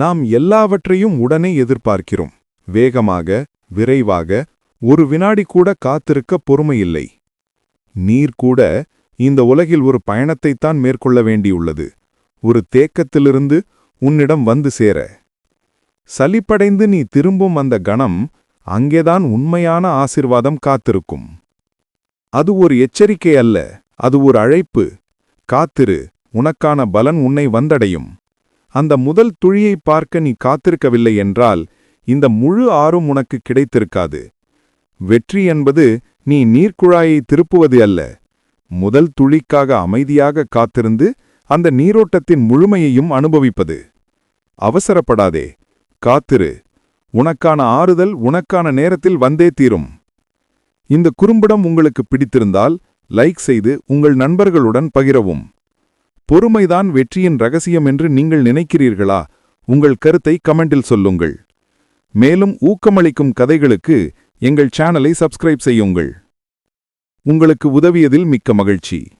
நாம் எல்லாவற்றையும் உடனே எதிர்பார்க்கிறோம். வேகமாக விரைவாக ஒரு வினாடி கூட காத்திருக்க பொறுமையில்லை. நீர் கூட இந்த உலகில் ஒரு பயணத்தைத்தான் மேற்கொள்ள வேண்டியுள்ளது. ஒரு தேக்கத்திலிருந்து உன்னிடம் வந்து சேர. சலிப்படைந்து நீ திரும்பும் அந்த கணம் அங்கேதான் உண்மையான ஆசிர்வாதம் காத்திருக்கும். அது ஒரு எச்சரிக்கை அல்ல அது ஒரு அழைப்பு. காத்திரு உனக்கான பலன் உன்னை வந்தடையும். அந்த முதல் துளியை பார்க்க நீ காத்திருக்கவில்லை என்றால் இந்த முழு ஆறும் உனக்கு கிடைத்திருக்காது. வெற்றி என்பது நீ நீர்க்குழாயை திருப்புவது அல்ல. முதல் துளிக்காக அமைதியாக காத்திருந்து அந்த நீரோட்டத்தின் முழுமையையும் அனுபவிப்பது. அவசரப்படாதே. காத்திரு. உனக்கான ஆறுதல் உனக்கான நேரத்தில் வந்தே தீரும். இந்த குறும்படம் உங்களுக்கு பிடித்திருந்தால் லைக் செய்து உங்கள் நண்பர்களுடன் பகிரவும். பொறுமைதான் வெற்றியின் ரகசியம் என்று நீங்கள் நினைக்கிறீர்களா? உங்கள் கருத்தை கமெண்டில் சொல்லுங்கள். மேலும் ஊக்கமளிக்கும் கதைகளுக்கு எங்கள் சேனலை சப்ஸ்கிரைப் செய்யுங்கள். உங்களுக்கு உதவியதில் மிக்க மகிழ்ச்சி.